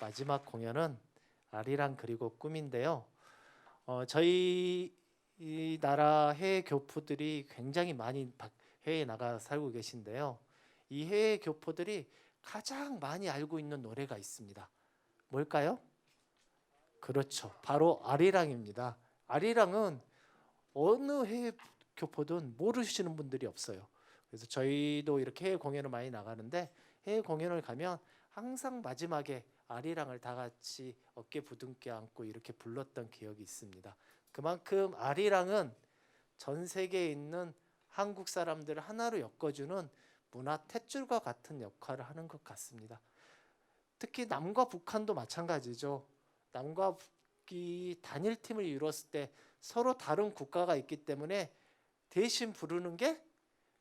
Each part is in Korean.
마지막 공연은 아리랑 그리고 꿈인데요. 어, 저희 이 나라 해외 교포들이 굉장히 많이 바- 해외에 나가 살고 계신데요. 이 해외 교포들이 가장 많이 알고 있는 노래가 있습니다. 뭘까요? 그렇죠. 바로 아리랑입니다. 아리랑은 어느 해외 교포든 모르시는 분들이 없어요. 그래서 저희도 이렇게 해외 공연을 많이 나가는데 해외 공연을 가면 항상 마지막에 아리랑을 다 같이 어깨 부둥켜 안고 이렇게 불렀던 기억이 있습니다. 그만큼 아리랑은 전 세계에 있는 한국 사람들을 하나로 엮어주는 문화 탯줄과 같은 역할을 하는 것 같습니다. 특히 남과 북한도 마찬가지죠. 남과 북이 단일 팀을 이뤘을 때 서로 다른 국가가 있기 때문에 대신 부르는 게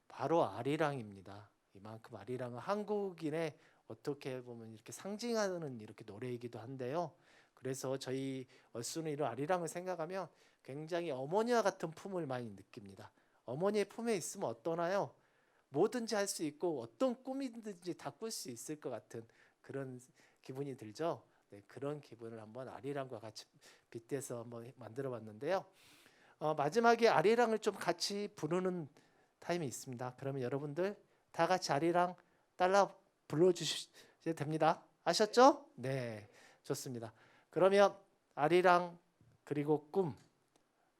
바로 아리랑입니다. 이만큼 아리랑은 한국인의 어떻게 보면 이렇게 상징하는 이렇게 노래이기도 한데요. 그래서 저희 얼쑤는 이런 아리랑을 생각하면 굉장히 어머니와 같은 품을 많이 느낍니다. 어머니의 품에 있으면 어떠나요? 뭐든지 할 수 있고 어떤 꿈이든지 다 꿀 수 있을 것 같은 그런 기분이 들죠. 네, 그런 기분을 한번 아리랑과 같이 빗대서 한번 만들어 봤는데요. 어, 마지막에 아리랑을 좀 같이 부르는 타임이 있습니다. 그러면 여러분들 다 같이 아리랑 따라 불러주셔도 됩니다. 아셨죠? 네, 좋습니다. 그러면 아리랑 그리고 꿈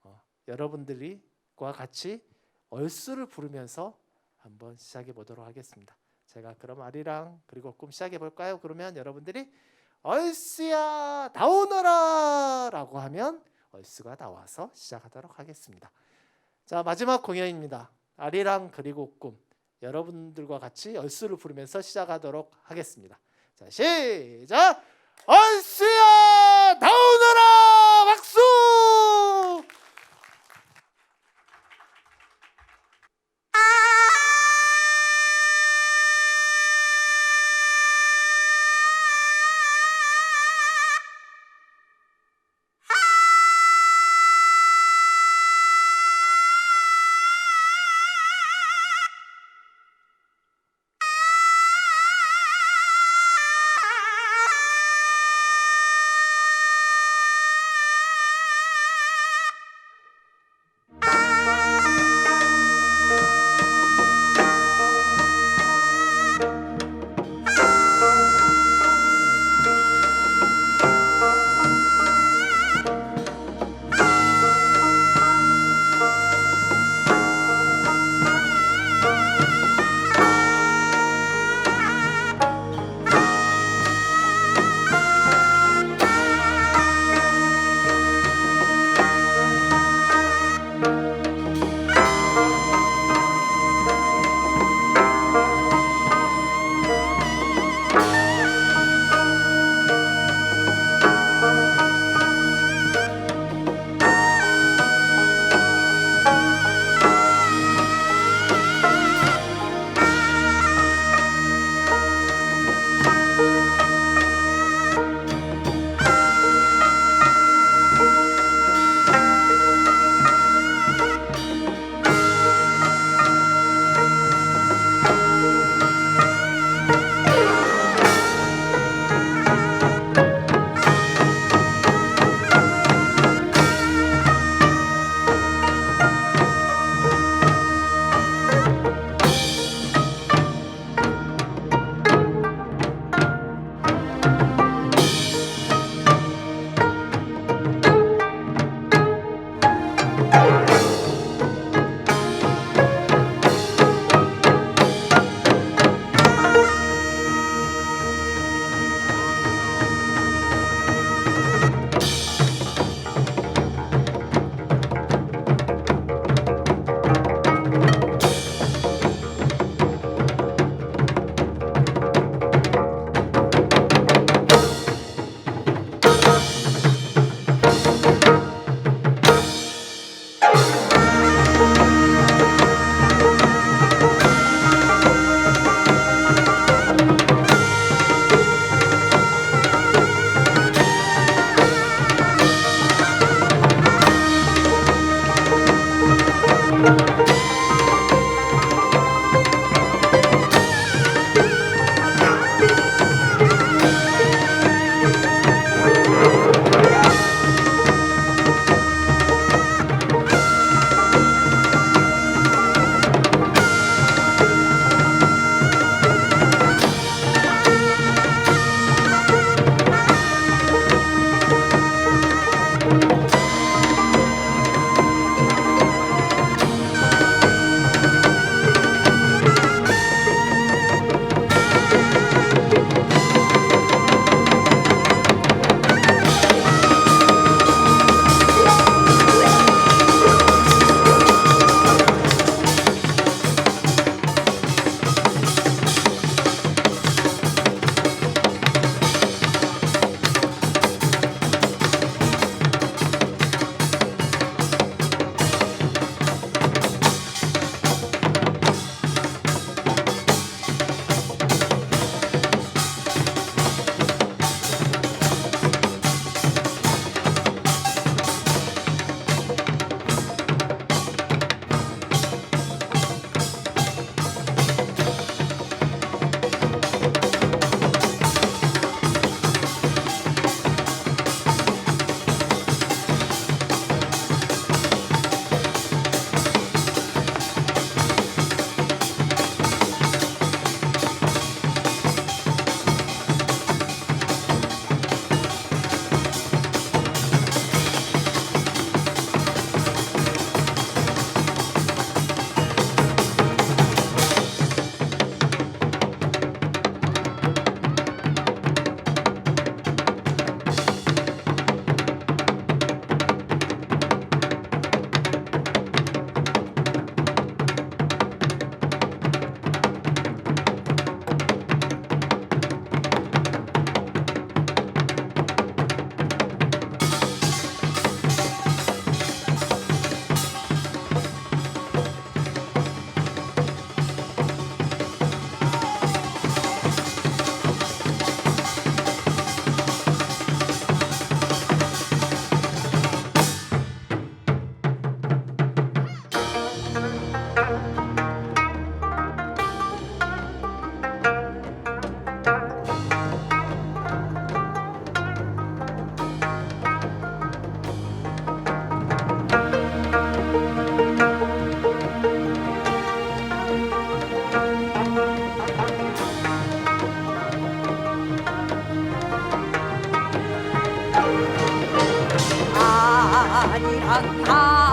어, 여러분들이과 같이 얼쑤를 부르면서 한번 시작해 보도록 하겠습니다. 제가 그럼 아리랑 그리고 꿈 시작해 볼까요? 그러면 여러분들이 얼쑤야 나오너라라고 하면 얼쑤가 나와서 시작하도록 하겠습니다. 자 마지막 공연입니다. 아리랑 그리고 꿈 여러분들과 같이 얼쑤를 부르면서 시작하도록 하겠습니다. 자 시작! 얼쑤야! 나오너라 你很